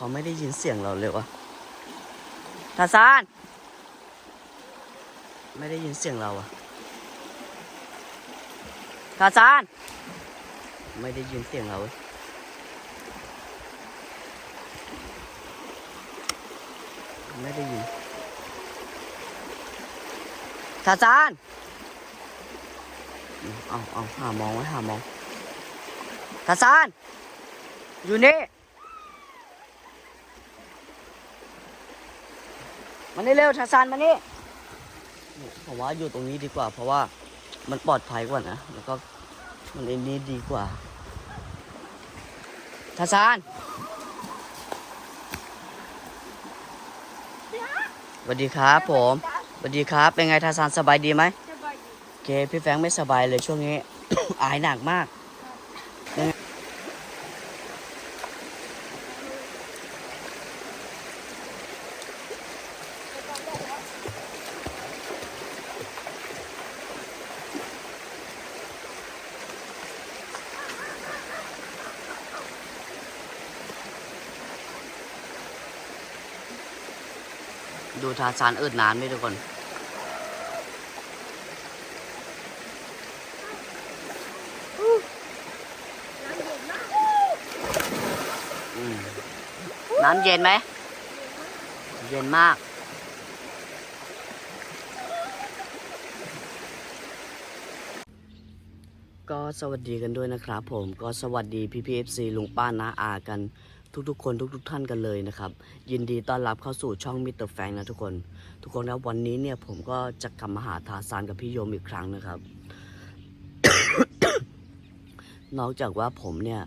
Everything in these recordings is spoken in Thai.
เขาไม่ได้ยินเสียงเราเลยวะทาซาน ไม่ได้ยินเสียงเราอะทาซาน ไม่ได้ยินเสียงเราเว้ยไม่ได้ยินทาซานเอาเอาหามองไว้หามองทาซาน อยู่นี่ มานี่เร็วทาซานมานี่ผมว่าอยู่ตรงนี้ดีกว่า เพราะว่ามันปลอดภัยกว่านะแล้วก็มันเอ็นนี้ดีกว่าทาซานสวัสดีครับผมสวัสดีครับ เป็นไงทาซานสบายดีไหมสบายดีโอเคพี่แฟรงค์ไม่สบายเลยช่วงนี้ อายหนักมาก ดู ทาซานอืดนานไหมทุกคนน้ำเย็นไหม เย็นมาก ก็สวัสดีกันด้วยนะครับผม ก็สวัสดีพี่พีเอฟซีลุงป้าน้าอากัน ทุกๆ คนทุกๆท่านกันเลยนะครับ ยินดีต้อนรับเข้าสู่ช่องมิสเตอร์แฟงนะทุกคน ทุกคนนะวันนี้เนี่ยผมก็จะกลับมาหาทาซานกับพี่โยมอีกครั้งนะครับ นอกจากว่าผมเนี่ย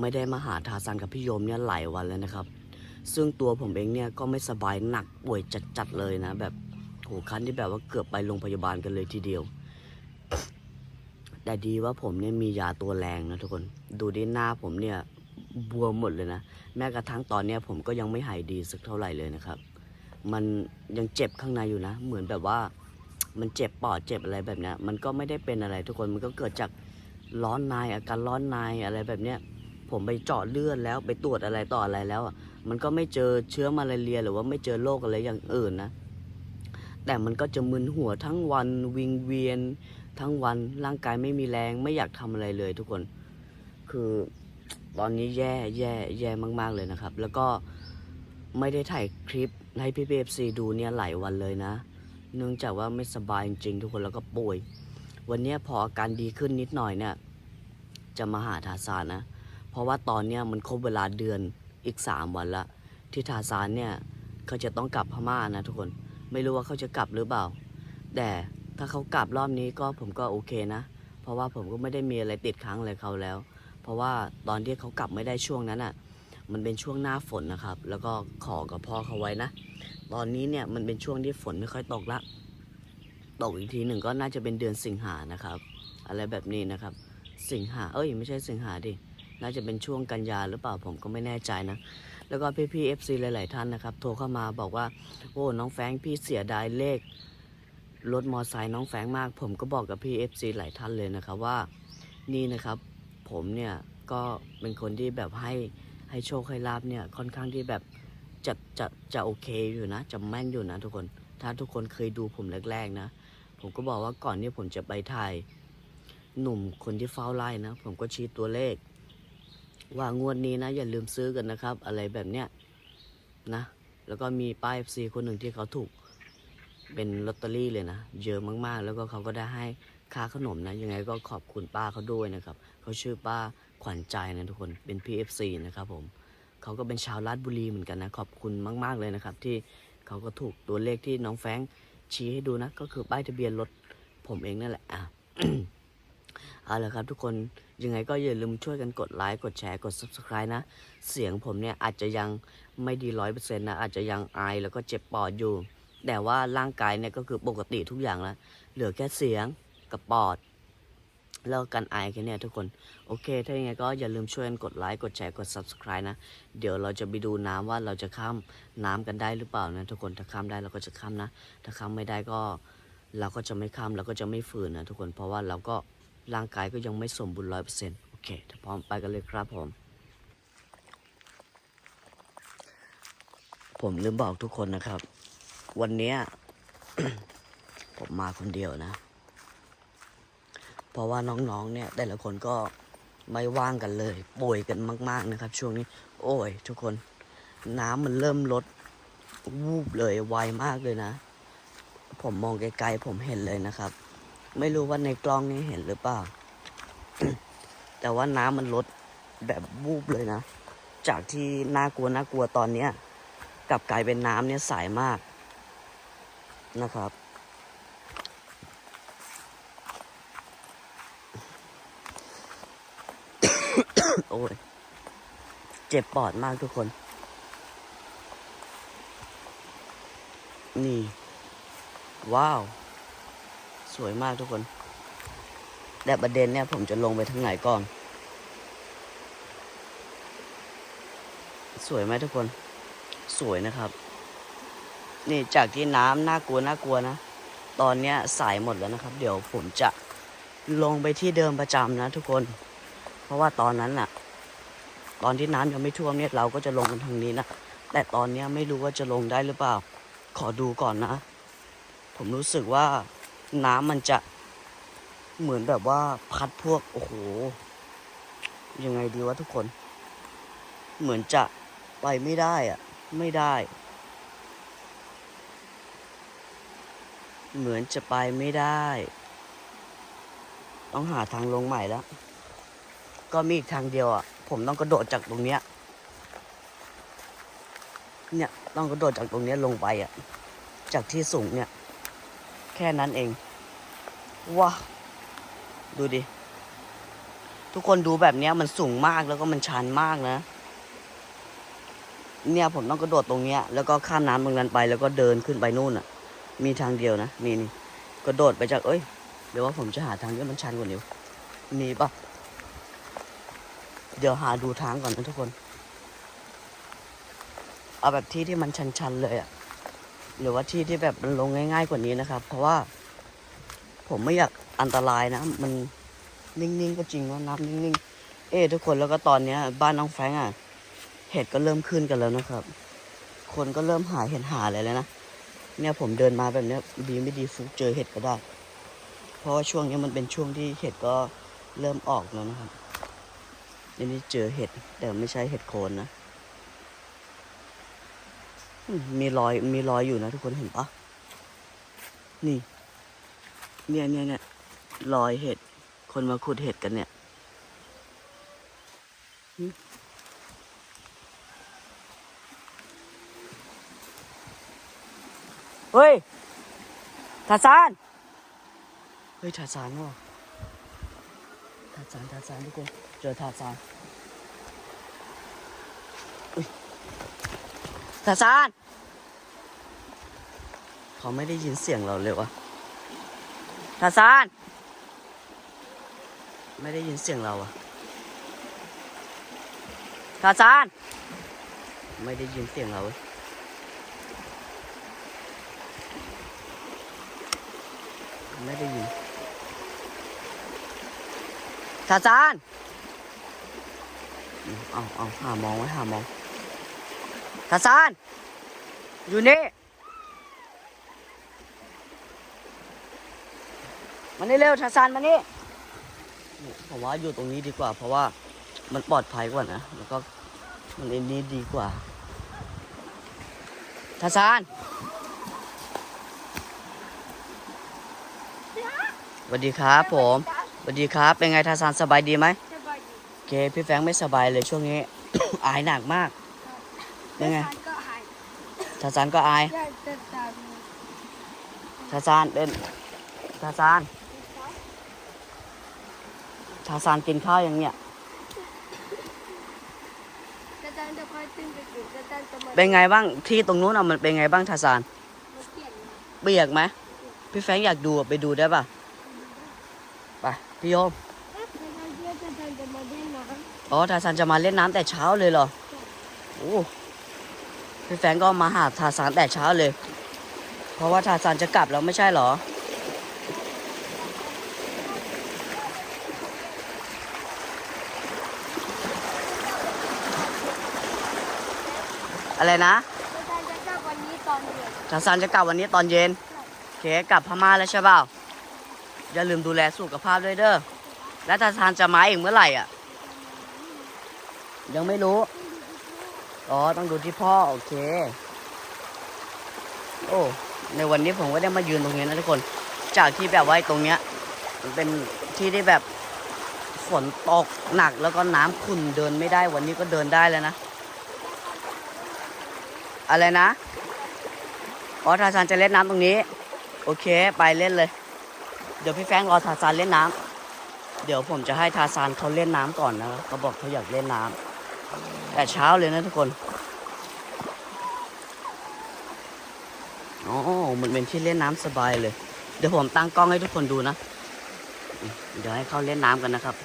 ไม่ได้มาหาทาซานกับพี่โยมเนี่ยหลายวันแล้วนะครับ ซึ่งตัวผมเองเนี่ยก็ไม่สบายหนักป่วยจัดๆเลยนะแบบโหคันที่แบบว่าเกือบไปโรงพยาบาลกันเลยทีเดียวแต่ดีว่าผมเนี่ยมียาตัวแรงนะทุกคน ดูดิหน้าผมเนี่ย บวมหมดเลยนะ แม้กระทั่งตอนเนี้ยผมก็ยังไม่หายดีสักเท่าไหร่เลยนะครับ มันยังเจ็บข้างในอยู่นะ เหมือนแบบว่ามันเจ็บปอดเจ็บอะไรแบบเนี้ยมันก็ไม่ได้เป็นอะไรทุกคนมันก็เกิดจากร้อนในอาการร้อนในอะไรแบบเนี้ยผมไปเจาะเลือดแล้วไปตรวจอะไรต่ออะไรแล้วมันก็ไม่เจอเชื้อมาลาเรียหรือว่าไม่เจอโรคอะไรอย่างอื่นนะ แต่มันก็จะมึนหัวทั้งวันวิงเวียน ทั้งวันร่างกายไม่มีแรงไม่อยากทำอะไรเลยทุกคน คือ ตอนนี้แย่แย่แย่มาก ๆเลยนะครับ แล้วก็ไม่ได้ถ่ายคลิปให้พี่พีเอฟซีดูเนี่ยหลายวันเลยนะ เนื่องจากว่าไม่สบายจริงทุกคนแล้วก็ป่วย วันนี้พออาการดีขึ้นนิดหน่อยเนี่ย จะมาหาทาซานนะ เพราะว่าตอนเนี้ยมันครบเวลาเดือนอีกสามวันละที่ทาซานเนี่ยเขาจะต้องกลับพม่านะทุกคนไม่รู้ว่าเขาจะกลับหรือเปล่า แต่ถ้าเขากลับรอบนี้ก็ผมก็โอเคนะ เพราะว่าผมก็ไม่ได้มีอะไรติดค้างอะไรเขาแล้ว เพราะว่าตอนที่เขากลับไม่ได้ช่วงนั้นอะ มันเป็นช่วงหน้าฝนนะครับ แล้วก็ขอกับพ่อเขาไว้นะ ตอนนี้เนี่ยมันเป็นช่วงที่ฝนไม่ค่อยตกละ ตกอีกทีหนึ่งก็น่าจะเป็นเดือนสิงหานะครับ อะไรแบบนี้นะครับ สิงหา เอ้ย ไม่ใช่สิงหาดิ น่าจะเป็นช่วงกันยาหรือเปล่าผมก็ไม่แน่ใจนะ แล้วก็พี่พี่เอฟซีหลาย ๆ ท่านนะครับ โทรเข้ามาบอกว่า โอ้ น้องแฟงพี่เสียดายเลขรถมอไซค์น้องแฟงมาก ผมก็บอกกับพี่เอฟซีหลายท่านเลยนะครับว่า นี่นะครับ ผมเนี่ยก็เป็นคนที่แบบให้ให้โชคให้ลาบเนี่ยค่อนข้างที่แบบจะจะจะโอเคอยู่นะ จะแม่นอยู่นะทุกคน ถ้าทุกคนเคยดูผมแรกๆนะ ผมก็บอกว่าก่อนที่ผมจะไปถ่ายหนุ่มคนที่เฝ้าไร่นะ ผมก็ชี้ตัวเลข ว่างวดนี้นะ อย่าลืมซื้อกันนะครับ อะไรแบบเนี้ยนะ แล้วก็มีป้าย FC คนหนึ่งที่เขาถูก เป็นลอตเตอรี่เลยนะ เยอะมากๆ แล้วก็เขาก็ได้ให้ค่าขนมนะ ยังไงก็ขอบคุณป้าเขาด้วยนะครับ เขาชื่อป้าขวัญใจนะทุกคน เป็น PFC นะครับผม เขาก็เป็นชาวราชบุรีเหมือนกันนะ ขอบคุณมาก ๆเลยนะครับ ที่เขาก็ถูกตัวเลขที่น้องแฟงชี้ให้ดูนะ ก็คือป้ายทะเบียนรถผมเองนั่นแหละอะเอาละครับทุกคน ยังไงก็อย่าลืมช่วยกันกดไลค์ กดแชร์ กด subscribe นะ เสียงผมเนี่ยอาจจะยังไม่ดีร้อยเปอร์เซ็นต์นะ อาจจะยังไอายแล้วก็เจ็บปอดอยู่ แต่ว่าร่างกายเนี่ยก็คือปกติทุกอย่างแล้ว เหลือแค่เสียงกับปอดแล้วก็กันไอแค่เนี้ยทุกคน โอเค ถ้าอย่างไงก็อย่าลืมช่วยกันกดไลค์ กดแชร์ กด subscribe นะ เดี๋ยวเราจะไปดูน้ำว่าเราจะข้ามน้ำกันได้หรือเปล่านะทุกคน ถ้าข้ามได้เราก็จะข้ามนะ ถ้าข้ามไม่ได้ก็เราก็จะไม่ข้ามเราก็จะไม่ฝืนนะทุกคน เพราะว่าเราก็ร่างกายก็ยังไม่สมบูรณ์ร้อยเปอร์เซ็นต์โอเค ถ้าพร้อมไปกันเลยครับผม ผมลืมบอกทุกคนนะครับ วันเนี้ยผมมาคนเดียวนะ เพราะว่าน้องๆ เนี่ย แต่ละคนก็ไม่ว่างกันเลย ป่วยกันมาก ๆนะครับ ช่วงนี้ โอ้ย ทุกคน น้ำมันเริ่มลดวูบเลยไวมากเลยนะ ผมมองไกลๆผมเห็นเลยนะครับ ไม่รู้ว่าในกล้องนี้เห็นหรือเปล่า แต่ว่าน้ำมันลดแบบวูบเลยนะ จากที่น่ากลัวน่ากลัวตอนเนี้ยกลับกลายเป็นน้ำเนี่ยใสามาก นะครับ โอ้ย เจ็บปอดมากทุกคน นี่ ว้าว สวยมากทุกคน แต่ประเด็นเนี่ย ผมจะลงไปทางไหนก่อน สวยไหมทุกคน สวยนะครับ นี่จากที่น้ำน่ากลัวน่ากลัวนะ ตอนเนี้ยใสหมดแล้วนะครับ เดี๋ยวผมจะลงไปที่เดิมประจำนะ ทุกคน เพราะว่าตอนนั้นน่ะ ตอนที่น้ำยังไม่ท่วมเนี่ยเราก็จะลงกันทางนี้นะ แต่ตอนเนี้ยไม่รู้ว่าจะลงได้หรือเปล่า ขอดูก่อนนะ ผมรู้สึกว่าน้ำมันจะเหมือนแบบว่าพัดพวกโอ้โหยังไงดีวะทุกคน เหมือนจะไปไม่ได้อะไม่ได้ เหมือนจะไปไม่ได้ ต้องหาทางลงใหม่แล้ว ก็มีอีกทางเดียวอะ ผมต้องกระโดดจากตรงเนี้ย เนี่ยต้องกระโดดจากตรงเนี้ยลงไปอะ จากที่สูงเนี่ย แค่นั้นเอง ว้า ดูดิ ทุกคนดูแบบเนี้ยมันสูงมากแล้วก็มันชันมากนะเนี่ยผมต้องกระโดดตรงเนี้ย แล้วก็ข้ามน้ำตรงนั้นไปแล้วก็เดินขึ้นไปนู่นอะ มีทางเดียวนะนี่นี่กระโดดไปจากเอ้ยเดี๋ยวว่าผมจะหาทางที่มันชันกว่านี้มีปะเดี๋ยวหาดูทางก่อนนะทุกคน เอาแบบที่ที่มันชันๆเลยอะหรือว่าที่ที่แบบมันลงง่าย ๆกว่านี้นะครับ เพราะว่า ผมไม่อยากอันตรายนะ มันนิ่งๆก็จริงว่านับนิ่งๆ เอ้ทุกคนแล้วก็ตอนเนี้ย บ้านน้องแฟงอะเห็ดก็เริ่มขึ้นกันแล้วนะครับ คนก็เริ่มหาเห็ดหาอะไรแล้วนะ เนี่ยผมเดินมาแบบเนี้ยดีไม่ดีฟุกเจอเห็ดก็ได้ เพราะว่าช่วงนี้มันเป็นช่วงที่เห็ดก็เริ่มออกแล้วนะครับอันนี้เจอเห็ดแต่ไม่ใช่เห็ดโคนนะมมีรอยมีรอยอยู่นะทุกคนเห็นปะนี่ เนี่ยเนี่ยเนี่ยรอยเห็ด คนมาขุดเห็ดกันเนี่ย เฮ้ยทาซาน เฮ้ยทาซานว่ะทาซานทาซานทุกคน เจอทาซานเฮ้ยทาซาน เขาไม่ได้ยินเสียงเราเลยวะทาซาน ไม่ได้ยินเสียงเราอะทาซาน ไม่ได้ยินเสียงเราเว้ย ไม่ได้ยินทาซานเอาเอาหามองไว้หามองทาซานอยู่นี่มานี่เร็วทาซานมานี่ผมว่าอยู่ตรงนี้ดีกว่า เพราะว่ามันปลอดภัยกว่านะแล้วก็มันเอ็นนี้ดีกว่าทาซานส วัสดีครับผมสวัสดีครับ เป็นไงทาซานสบายดีไหมสบายดีโอเคพี่แฟงไม่สบายเลยช่วงนี้ อายหนักมากเป็นไงทานก็หายทาซานก็อาย ได้แต่ตามทาซานเป็นทาซานทาซานกินข้าวยังเนี่ยแต่ตานจะคอยตึงไปกินแต่ตานจะมาเป็นไงบ้างที่ตรงนู้นอะมันเป็นไงบ้างทาซานมาเปลี่ยน เปียกไหมพี่แฟงอยากดูอะไปดูได้ป่ะ พี่โยมเอ๊ะแต่ตานเชื่อแต่ตานจะมาเล่นน้ำอ๋อทาซานจะมาเล่นน้ำแต่เช้าเลยเหรอโอ้พี่แฟรงค์ก็มาหาทาซานแต่เช้าเลย เพราะว่าทาซานจะกลับแล้วไม่ใช่เหรออะไรนะแต่ตานจะทาซานจะกลับวันนี้ตอนเย็นโอเคกลับพม่าแล้วใช่เปล่า อย่าลืมดูแลสุขภาพด้วยเด้อ แล้วทาซานจะมาเอีกเมื่อไหร่อะ ยังไม่รู้ อ๋อ ต้องดูที่พ่อ โอเค โอ้ ในวันนี้ผมก็ได้มายืนตรงนี้นะทุกคน จากที่แบบว่าไอ้ตรงเนี้ย มันเป็นที่ที่แบบฝนตกหนักแล้วก็น้ำขุ่นเดินไม่ได้ วันนี้ก็เดินได้แล้วนะ อะไรนะ อ๋อทาซานจะเล่นน้ำตรงนี้ โอเค ไปเล่นเลย เดี๋ยวพี่แฟงรอทาซานเล่นน้ำเดี๋ยวผมจะให้ทาซานเขาเล่นน้ำก่อนนะเขาบอกเขาอยากเล่นน้ำแต่เช้าเลยนะทุกคนอ๋อมันเป็นที่เล่นน้ำสบายเลย เดี๋ยวผมตั้งกล้องให้ทุกคนดูนะ เดี๋ยวให้เขาเล่นน้ำกันนะครับ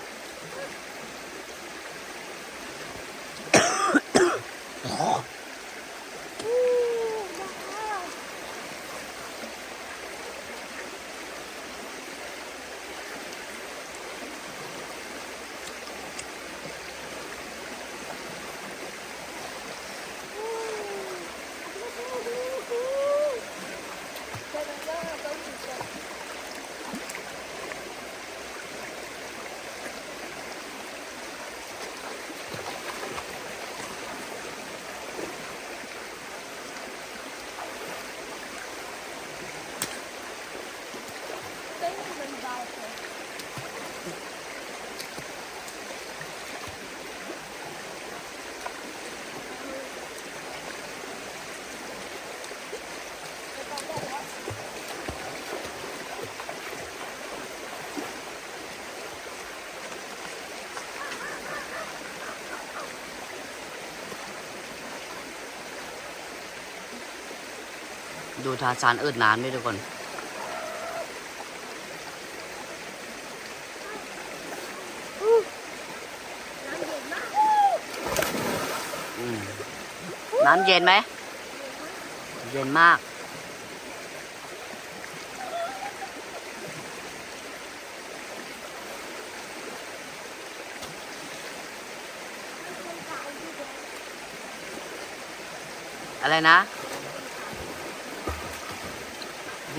ทาซานอืดน้ำด้วยทุกคนน้ำเย็นไหม เย็นมาก อะไรนะ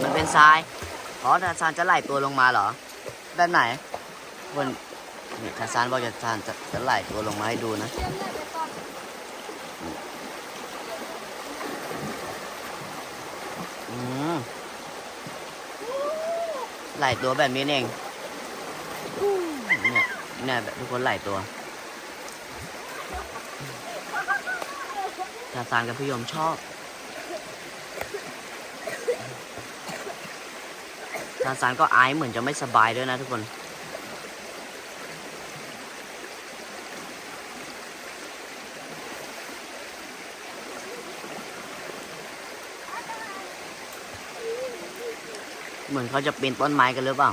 มันเป็นทราย อ๋อทาซานจะไหลตัวลงมาเหรอด้านไหนบนนี่ทาซานบอกจะทานจะจะไหลตัวลงมาให้ดูนะ อืมไหลตัวแบบนี้เองเนี่ยเนี่ยแบบทุกคนไหลตัวทาซานกับพี่ยมชอบาซานก็อายเหมือนจะไม่สบายด้วยนะทุกคนเหมือนเขาจะปีนต้นไม้กันหรือเปล่า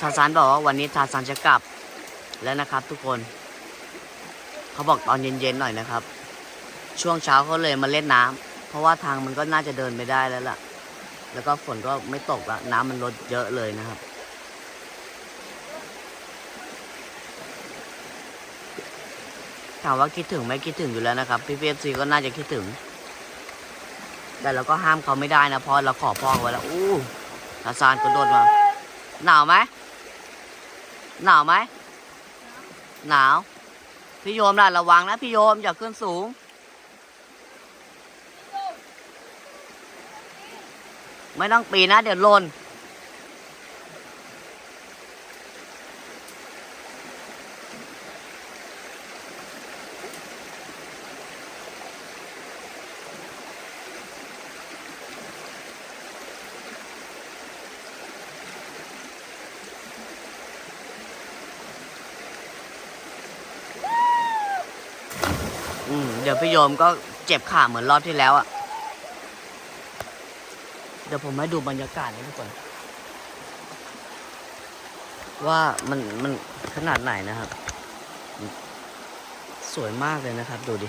ทาซานบอกว่าวันนี้ทาซานจะกลับแล้วนะครับ ทุกคน เขาบอกตอนเย็นๆหน่อยนะครับ ช่วงเช้าเขาเลยมาเล่นน้ำเพราะว่าทางมันก็น่าจะเดินไม่ได้แล้วล่ะ แล้วก็ฝนก็ไม่ตกแล้วน้ำมันลดเยอะเลยนะครับ ถามว่าคิดถึงไหมคิดถึงอยู่แล้วนะครับ พี่เอฟซีก็น่าจะคิดถึง แต่เราก็ห้ามเขาไม่ได้นะเพราะเราขอพ่อไว้แล้วอู้ทาซานกระโดดมาหนาวไหม หนาวไหมหนาว พี่โยมล่ะระวังนะพี่โยมอย่าขึ้นสูง ไม่ต้องปีนนะเดี๋ยวล่น ดี๋ยวพี่โยมก็เจ็บขาเหมือนรอบที่แล้วอะเดี๋ยวผมให้ดูบรรยากาศนะทุกคน ว่ามันมันขนาดไหนนะครับ สวยมากเลยนะครับ ดูดิ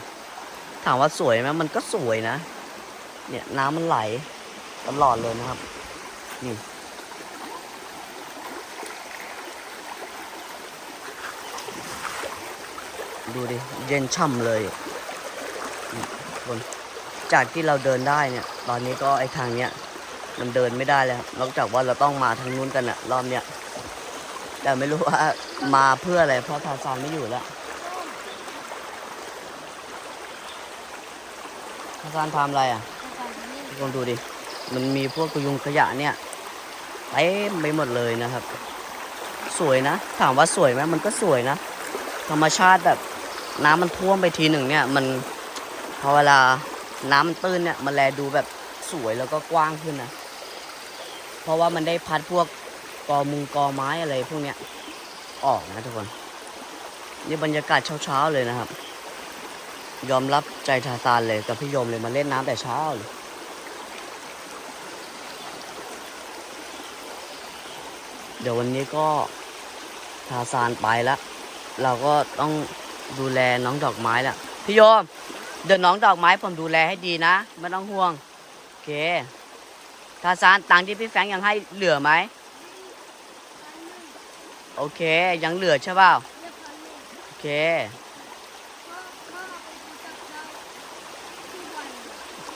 ถามว่าสวยไหมมันก็สวยนะ เนี่ยน้ำมันไหลตลอดเลยนะครับ นี่ดูดิ เย็นช่ำเลย คน จากที่เราเดินได้เนี่ย ตอนนี้ก็ไอ้ทางเนี้ยมันเดินไม่ได้แล้วนอกจากว่าเราต้องมาทางนู้นกันอะรอบเนี้ยแต่ไม่รู้ว่ามาเพื่ออะไรเพราะทาซานไม่อยู่แล้วทาซานทำอะไรอะทุกคนดูดิ มันมีพวกกระยุงขยะเนี่ยเต็มไปหมดเลยนะครับ สวยนะ ถามว่าสวยไหมมันก็สวยนะ ธรรมชาติแบบน้ำมันท่วมไปทีหนึ่งเนี่ย มัน พอเวลาน้ำมันตื้นเนี่ยมันแลดูแบบสวยแล้วก็กว้างขึ้นนะ เพราะว่ามันได้พัดพวกกอมุงกอไม้อะไรพวกเนี้ยออกนะทุกคน นี่บรรยากาศเช้าๆเลยนะครับ ยอมรับใจทาซานเลยกับพี่ยมเลยมาเล่นน้ำแต่เช้าเลยเดี๋ยววันนี้ก็ทาซานไปแล้ว เราก็ต้องดูแลน้องดอกไม้ละพี่โยม เดี๋ยวน้องดอกไม้ผมดูแลให้ดีนะไม่ต้องห่วงโอเคทาซานตังค์ที่พี่แฟงยังให้เหลือไหมโอเค ยังเหลือใช่เปล่าโอเค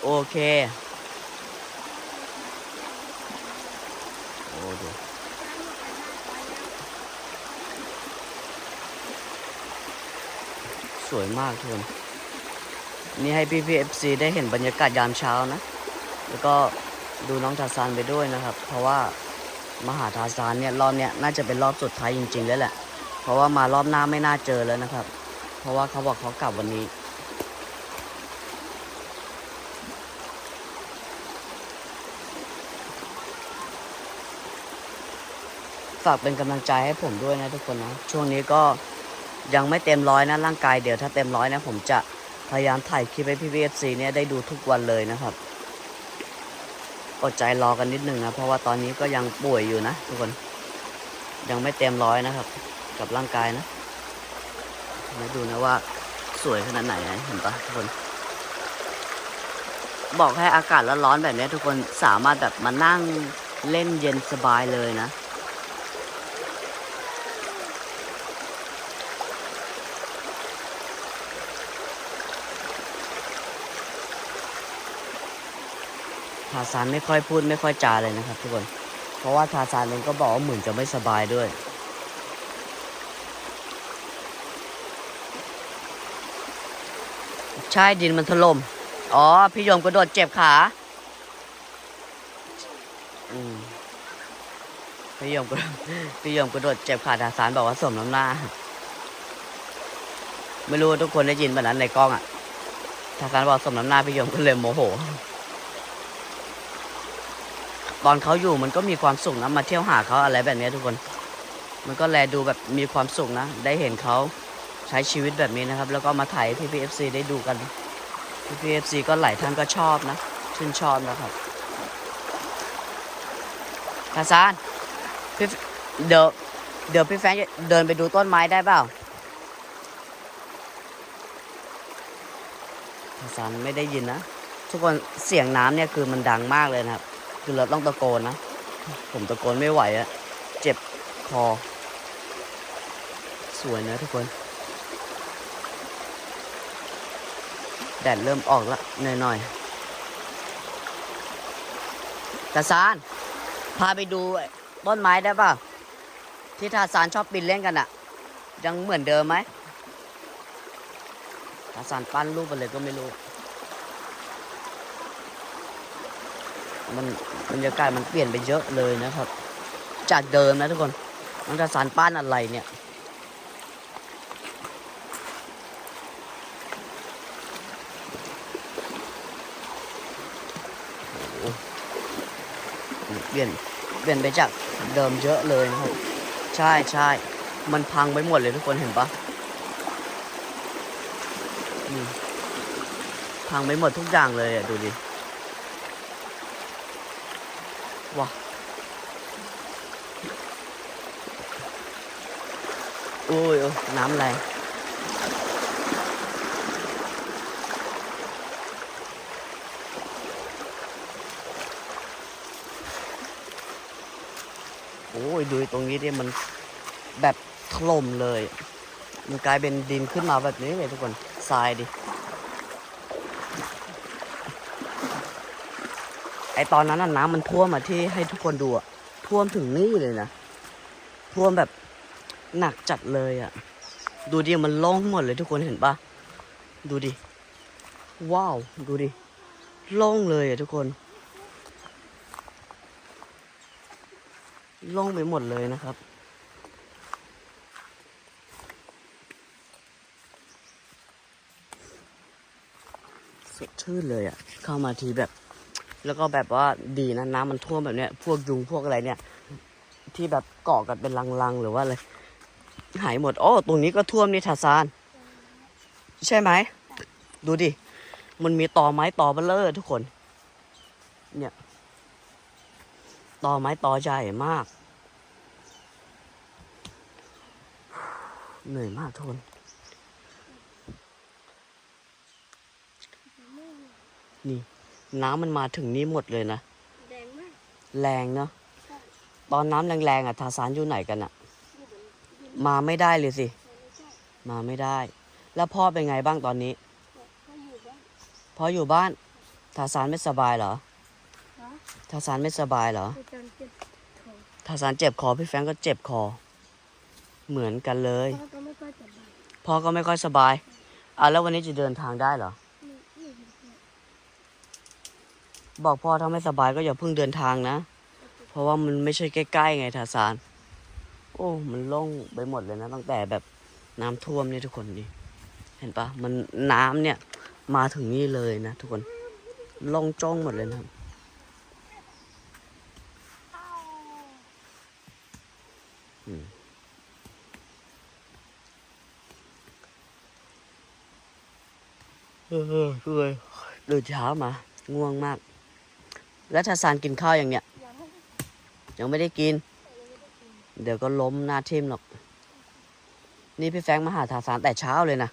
โอเคโอ้ดูสวยมากทุกคน นี่ให้พี่พีเอฟซีได้เห็นบรรยากาศยามเช้านะ แล้วก็ดูน้องทาซานไปด้วยนะครับ เพราะว่ามหาทาซานเนี่ยรอบเนี้ยน่าจะเป็นรอบสุดท้ายจริงๆแล้วแหละ เพราะว่ามารอบหน้าไม่น่าเจอแล้วนะครับ เพราะว่าเขาบอกเขากลับวันนี้ ฝากเป็นกำลังใจให้ผมด้วยนะทุกคนนะ ช่วงนี้ก็ยังไม่เต็มร้อยนะร่างกายเดี๋ยวถ้าเต็มร้อยนะผมจะ พยายามถ่ายคลิปให้พี่พีเอฟซีเนี่ยได้ดูทุกวันเลยนะครับ อดใจรอกันนิดหนึ่งนะ เพราะว่าตอนนี้ก็ยังป่วยอยู่นะทุกคน ยังไม่เต็มร้อยนะครับ กับร่างกายนะมาดูนะว่าสวยขนาดไหนนะเห็นปะทุกคน บอกให้อากาศร้อนๆแบบนี้ทุกคนสามารถแบบมานั่งเล่นเย็นสบายเลยนะ ทาซานไม่ค่อยพูดไม่ค่อยจาเลยนะครับ ทุกคน เพราะว่าทาซานเองก็บอกว่าเหมือนจะไม่สบายด้วย ใช่ดินมันถล่ม อ๋อ พี่ยมกระโดดเจ็บขาอืมพี่ยมกระพี่ยมกระโดดเจ็บขาทาซานบอกว่าสมน้ำหน้า ไม่รู้ทุกคนได้ยินแบบนั้นในกล้องอะทาซานบอกสมน้ำหน้าพี่ยมก็เลยโมโห ตอนเขาอยู่มันก็มีความสุขนะ มาเที่ยวหาเขาอะไรแบบนี้ทุกคน มันก็แลดูแบบมีความสุขนะ ได้เห็นเขาใช้ชีวิตแบบนี้นะครับ แล้วก็มาถ่ายพี่พีเอฟซีได้ดูกันพี่พีเอฟซีก็หลายท่านก็ชอบนะ ชื่นชอบนะครับทาซานพี่เดี๋ยวเดี๋ยวพี่แฟนเดินไปดูต้นไม้ได้เปล่าทาซานไม่ได้ยินนะ ทุกคนเสียงน้ำเนี่ยคือมันดังมากเลยนะครับ คือเราต้องตะโกนนะ ผมตะโกนไม่ไหวอะเจ็บคอ สวยนะทุกคน แดดเริ่มออกแล้วหน่อยๆตาซาน พาไปดูต้นไม้ได้ป่ะ ที่ทาซานชอบปีนเล่นกันอะยังเหมือนเดิมไหมทาซานปั้นรูปอะไรก็ไม่รู้ มันบรรยากาศมันเปลี่ยนไปเยอะเลยนะครับ จากเดิมนะทุกคนมันจะสารป้านอะไรเนี่ยเปลี่ยนเปลี่ยนไปจากเดิมเยอะเลยนะครับใช่ใช่มันพังไปหมดเลยทุกคนเห็นปะพังไปหมดทุกอย่างเลยอะดูดิ ว่ะโอ้ยน้ำแรงโอ้ยดูตรงนี้ดิมันแบบถล่มเลย มันกลายเป็นดินขึ้นมาแบบนี้เลยทุกคนทรายดิ ไอตอนนั้นน่ะน้ำมันท่วมมาที่ให้ทุกคนดูอะท่วมถึงนี่เลยนะ ท่วมแบบหนักจัดเลยอะดูดิมันโล่งหมดเลยทุกคนเห็นปะดูดิ ว้าว ดูดิโล่งเลยอะทุกคนโล่งไปหมดเลยนะครับสดชื่นเลยอะเข้ามาทีแบบ แล้วก็แบบว่าดีนะน้ำมันท่วมแบบเนี้ย พวกยุงพวกอะไรเนี่ย ที่แบบเกาะกันเป็นลังๆหรือว่าอะไรหายหมดโอ้ตรงนี้ก็ท่วมนี่ทาซาน ใช่ไหมดูดิ มันมีต่อไม้ต่อเบลเลอร์ทุกคน เนี่ยต่อไม้ต่อใหญ่มาก เหนื่อยมากทุกคนนี่ น้ำมันมาถึงนี่หมดเลยนะแดงมาก แรงเนาะใช่ตอนน้ำแรงๆอะทาสานอยู่ไหนกันอะอยู่บนดินมาไม่ได้เลยสิไม่ใช่มาไม่ได้ แล้วพ่อเป็นไงบ้างตอนนี้เขาอยู่บ้านพ่ออยู่บ้านทาสานไม่สบายเหรอฮะทาสานไม่สบายเหรออาจารย์เจ็บท้องทาสานเจ็บคอพี่แฟรงก์ก็เจ็บคอ เหมือนกันเลยพ่อก็ไม่ค่อยสบายพ่อก็ไม่ค่อยสบายอะแล้ววันนี้จะเดินทางได้เหรอ นี่นี่นี่นี่ บอกพ่อถ้าไม่สบายก็อย่าเพิ่งเดินทางนะ เพราะว่ามันไม่ใช่ใกล้ๆไงทาสาน โอ้ มันโล่งไปหมดเลยนะ ตั้งแต่แบบน้ำท่วมเนี่ยทุกคนดิเห็นปะมันน้ำเนี่ย มาถึงนี่เลยนะทุกคนล่องจ้องหมดเลยนะครับอืมเออเลยตื่นเช้ามา ง่วงมาก แล้วทาสานกินข้าวอย่างเนี้ยยังไม่ได้กินกนเดี๋ยวก็ล้มหน้าทิ่มหรอก นี่พี่แฟงมาหาทาสานแต่เช้าเลยนะ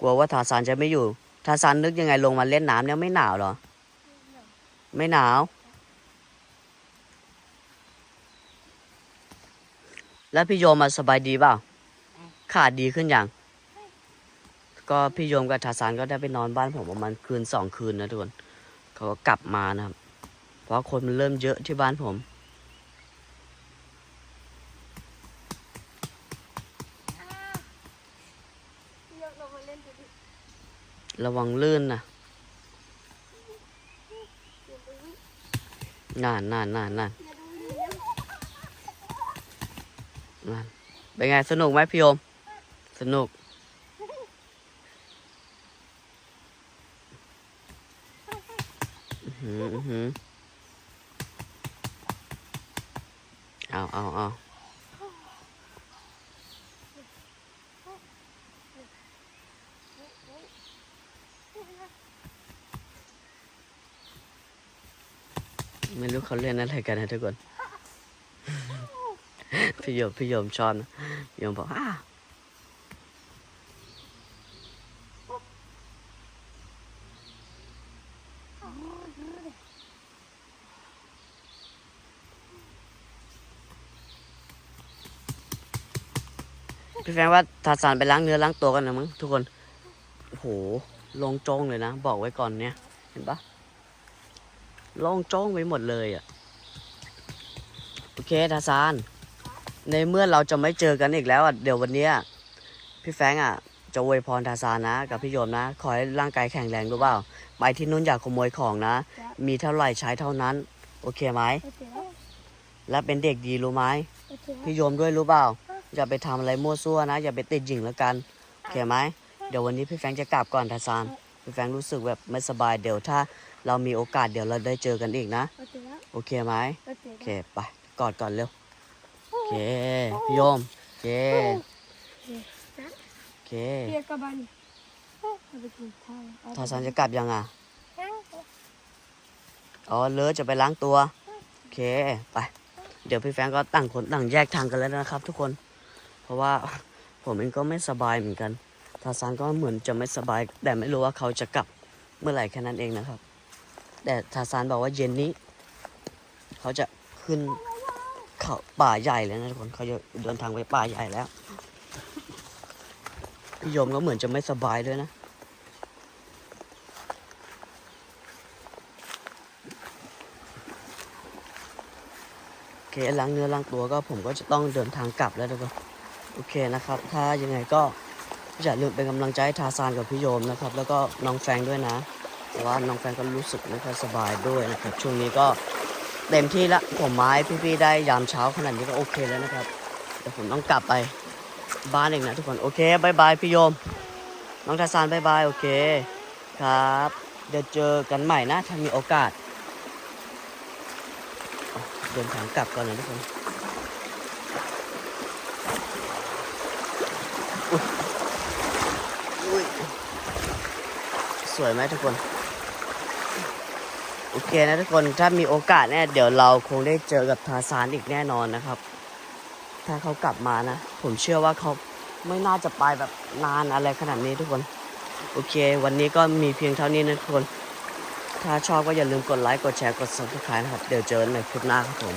กลัวว่าทาสานจะไม่อยู่ ทาสานนึกยังไงลงมาเล่นน้ำเนี่ยไม่หนาวหรอ ไม่หนาว แล้วพี่โยมมาสบายดีเปล่า ขาดดีขึ้นอยังก็พี่โยมกับทาสานก็ได้ไปนอนบ้านผมประมาณคืนสองคืนนะทุกคน เขาก็กลับมานะครับ ราะคนมันเริ่มเยอะที่บ้านผม ระวังลื่นนะหนานนานนานนานหนานเป็นไง สนุกไหมพี่โยมสนุกอือหืออื้อหือ เอาเอาไม่รู้เขาเล่นอะไรกันนะทุกคน พี่โยมพี่โยมชอนโยมบอกอ้า พี่แฟรงค์ว่าทาสานไปล้างเนื้อล้างตัวกันนะมั้งทุกคนโอ้โหโลงโจ้งเลยนะ บอกไว้ก่อนเนี่ย เห็นปะโลงโจ้งไปหมดเลยอะโอเคทาซาน ในเมื่อเราจะไม่เจอกันอีกแล้วอะเดี๋ยววันเนี้ยพี่แฟรงค์อะจะอวยพรทาซานนะ กับพี่โยมนะ ขอให้ร่างกายแข็งแรงรู้เปล่า ไปที่นู้นอย่าขโมยของนะ มีเท่าไหร่ใช้เท่านั้น โอเคไหมโอเคแล้วและเป็นเด็กดีรู้ไหมโอเคแล้วพี่โยมด้วยรู้เปล่า อย่าไปทำอะไรมั่วซั่วนะ อย่าไปติดหญิงแล้วกันโอเคไหมเดี๋ยววันนี้พี่แฟรงค์จะกลับก่อนทาซานพี่แฟรงค์รู้สึกแบบไม่สบายเดี๋ยวถ้า เรามีโอกาสเดี๋ยวเราได้เจอกันอีกนะ โอเคแล้วโอเคไหมโอเคโอเคแล้วไปกอดก่อนเร็วโอเคพี่โยมโอเคโอเคเรียกกลับบ้านเราไปกินข้าวเอทาซานจะกลับยังอะนั่งอ๋อเลอจะไปล้างตัว โอเค ไป เดี๋ยวพี่แฟรงก์ก็ต่างคนต่างแยกทางกันแล้วนะครับทุกคนเพ ราะว่าผมเองก็ไม่สบายเหมือนกันทาซานก็เหมือนจะไม่สบาย แต่ไม่รู้ว่าเขาจะกลับเมื่อไหร่แค่นั้นเองนะครับ แต่ทาซานบอกว่าเย็นนี้ เขาจะขึ้นเขาป่าใหญ่เลยนะทุกคนเขาจะเดินทางไปป่าใหญ่แล้วพี่ยมก็เหมือนจะไม่สบายด้วยนะโอเคล้างเนื้อล้างตัวก็ผมก็จะต้องเดินทางกลับแล้วทุกคน โอเคนะครับ ถ้ายังไงก็อย่าลืมเป็นกำลังใจให้ทาซานกับพี่โยมนะครับ แล้วก็น้องแฟงด้วยนะเพราะว่าน้องแฟงก็รู้สึกไม่ค่อยสบายด้วยนะครับ ช่วงนี้ก็เต็มที่ละผมไม้พี่ๆได้ยามเช้าขนาดนี้ก็โอเคแล้วนะครับเดี๋ยวผมต้องกลับไปบ้านเองนะทุกคน โอเคบายบายพี่โยม น้องทาซานบายบายโอเคครับ เดี๋ยวเจอกันใหม่นะถ้ามีโอกาสเดินทางกลับก่อนนะทุกคนอุ๊ยอุ๊ยส วยไหมทุกคน โอเคนะทุกคนถ้ามีโอกาสเนี่ยเดี๋ยวเราคงได้เจอกับทาซานอีกแน่นอนนะครับ ถ้าเขากลับมานะ ผมเชื่อว่าเขาไม่น่าจะไปแบบนานอะไรขนาดนี้ทุกคน โอเค วันนี้ก็มีเพียงเท่านี้นะทุกคน ถ้าชอบก็อย่าลืมกดไลค์กดแชร์กด subscribe นะครับ เดี๋ยวเจอกันในคลิปหน้าครับผม